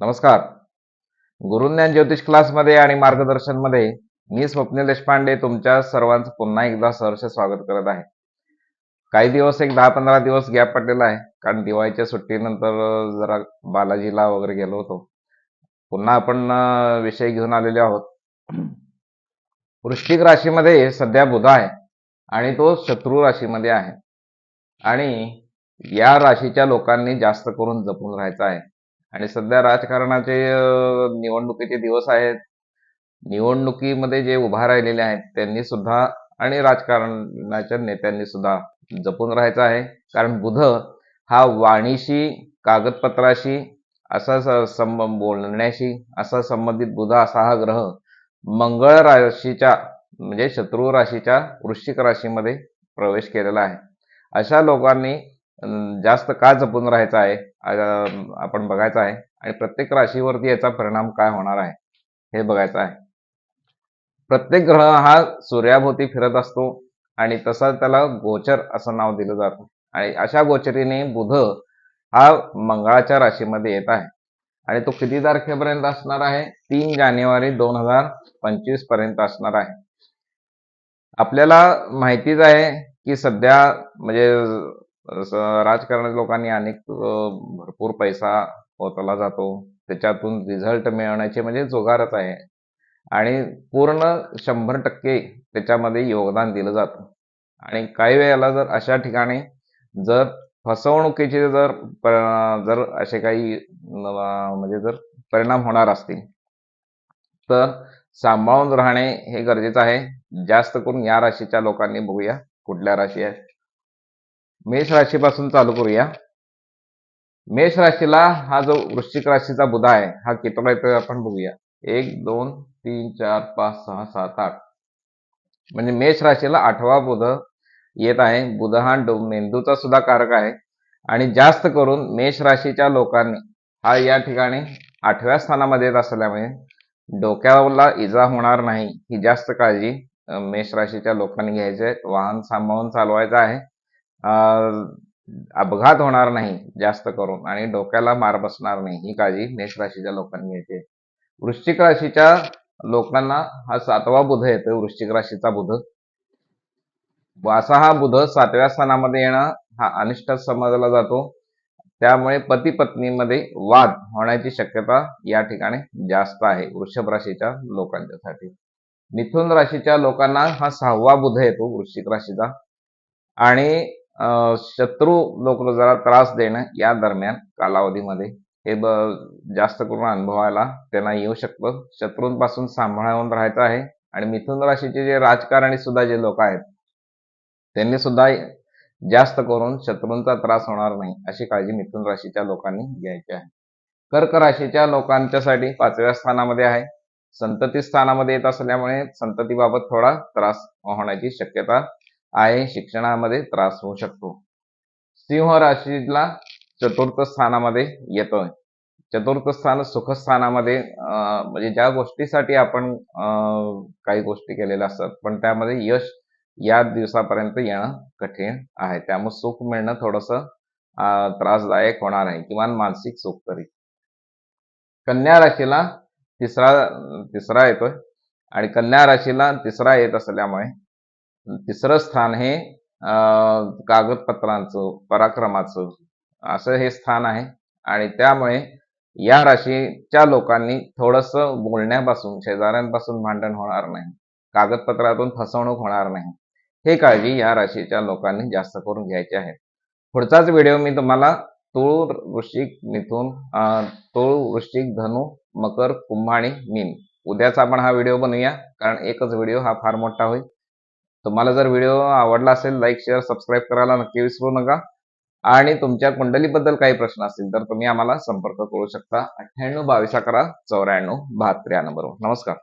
नमस्कार. गुरुज्ञान ज्योतिष क्लासमध्ये आणि मार्गदर्शनमध्ये मी स्वप्नील देशपांडे तुमच्या सर्वांचं पुन्हा एकदा सहर्ष स्वागत करत आहे. काही दिवस एक दहा पंधरा दिवस गॅप पडलेला आहे. कारण दिवाळीच्या सुट्टीनंतर जरा बालाजीला वगैरे गेलो होतो. पुन्हा आपण विषय घेऊन आलेले आहोत. वृश्चिक राशीमध्ये सध्या बुध आहे आणि तो शत्रू राशीमध्ये आहे. आणि या राशीच्या लोकांनी जास्त करून जपून राहायचं आहे. आणि सध्या राजकारणाचे निवडणुकीचे दिवस आहेत. निवडणुकीमध्ये जे उभा राहिलेले आहेत त्यांनी सुद्धा आणि राजकारणाच्या नेत्यांनी सुद्धा जपून राहायचं आहे. कारण बुध हा वाणीशी कागदपत्राशी असा स- संब बोलण्याशी असा संबंधित बुध असा हा ग्रह मंगळ राशीच्या म्हणजे शत्रू राशीच्या वृश्चिक राशीमध्ये प्रवेश केलेला आहे. अशा लोकांनी जास्त का जपून राहायचं आहे? आपण बघायचं आहे. आणि प्रत्येक राशीवरती याचा परिणाम काय होणार आहे हे बघायचं आहे. प्रत्येक ग्रह हा सूर्याभोवती फिरत असतो आणि तसा त्याला गोचर असं नाव दिलं जातं. आणि अशा गोचरीने बुध हा मंगळाच्या राशीमध्ये येत आहे. आणि तो किती तारखेपर्यंत असणार आहे? तीन जानेवारी दोन हजार पंचवीसपर्यंत असणार आहे. आपल्याला माहितीच आहे की सध्या म्हणजे जसं राजकारणाच्या लोकांनी अनेक भरपूर पैसा ओतला जातो. त्याच्यातून रिझल्ट मिळवण्याचे म्हणजे जुगारच आहे. आणि पूर्ण शंभर टक्के त्याच्यामध्ये योगदान दिलं जातं. आणि काही वेळेला जर अशा ठिकाणी जर फसवणुकीचे जर जर असे काही म्हणजे जर परिणाम होणार असतील तर सांभाळून राहणे हे गरजेचं आहे. जास्त करून या राशीच्या लोकांनी बघूया कुठल्या राशी आहे मेष राशीपासून चालू करूया. मेष राशीला हा जो वृश्चिक राशीचा बुधा आहे हा कितवा येतोय आपण बघूया. एक दोन तीन चार पाच सहा सात आठ. म्हणजे मेष राशीला आठवा बुध येत आहे. बुध हा डो- मेंदूचा सुद्धा कारक आहे. आणि जास्त करून मेष राशीच्या लोकांनी हा या ठिकाणी आठव्या स्थानामध्ये येत असल्यामुळे डोक्याला इजा होणार नाही ही जास्त काळजी मेष राशीच्या लोकांनी घ्यायची आहे. वाहन सांभाळून चालवायचं आहे. अपघात होणार नाही जास्त करून. आणि डोक्याला मार बसणार नाही ही काळजी मेष राशीच्या लोकांनी घ्यायची. वृश्चिक राशीच्या लोकांना हा सातवा बुध येतो वृश्चिक राशीचा बुध. असा हा बुध सातव्या स्थानामध्ये येणं हा अनिष्ट समजला जातो. त्यामुळे पती पत्नीमध्ये वाद होण्याची शक्यता या ठिकाणी जास्त आहे वृषभ राशीच्या लोकांच्यासाठी. मिथुन राशीच्या लोकांना हा सहावा बुध येतो वृश्चिक राशीचा. आणि शत्रू लोक जरा त्रास देणं या दरम्यान कालावधीमध्ये. हे ब जास्त करून अनुभवायला त्यांना येऊ शकतं. शत्रूंपासून सांभाळून राहायचं आहे. आणि मिथुन राशीचे जे राजकारणी सुद्धा जे लोक आहेत त्यांनी सुद्धा जास्त करून शत्रूंचा त्रास होणार नाही अशी काळजी मिथुन राशीच्या लोकांनी घ्यायची आहे. कर्क राशीच्या लोकांच्यासाठी पाचव्या स्थानामध्ये आहे. संतती स्थानामध्ये येत असल्यामुळे संततीबाबत थोडा त्रास होण्याची शक्यता आहे शिक्षणामध्ये त्रास होऊ शकतो. सिंह राशीला चतुर्थ स्थानामध्ये येतोय. चतुर्थ स्थान सुखस्थानामध्ये अं, म्हणजे ज्या गोष्टीसाठी आपण अं, काही गोष्टी केलेल्या असतात पण त्यामध्ये यश या दिवसापर्यंत येणं कठीण आहे. त्यामुळे सुख मिळणं थोडस त्रासदायक होणार आहे किमान मानसिक सुख तरी. कन्या राशीला तिसरा तिसरा येतोय. आणि कन्या राशीला तिसरा येत असल्यामुळे तिसरं स्थान हे कागदपत्रांचं पराक्रमाचं असं हे स्थान आहे. आणि त्यामुळे या राशीच्या लोकांनी थोडंसं बोलण्यापासून शेजाऱ्यांपासून भांडण होणार नाही. कागदपत्रातून फसवणूक होणार नाही. हे काळजी या राशीच्या लोकांनी जास्त करून घ्यायची आहे. पुढचाच व्हिडिओ मी तुम्हाला तूळ वृश्चिक मिथून तुळ तूळ वृश्चिक धनु मकर कुंभ आणि मीन. उद्याचा आपण हा व्हिडिओ बनवूया कारण एकच व्हिडिओ हा फार मोठा होईल. तुम्हाला जर व्हिडिओ आवडला असेल लाईक शेअर सबस्क्राईब करायला नक्की विसरू नका. आणि तुमच्या कुंडलीबद्दल काही प्रश्न असतील तर तुम्ही आम्हाला संपर्क करू शकता. अठ्ठ्याण्णव बावीस अकरा चौऱ्याण्णव बहात्तर या नंबरवर. नमस्कार.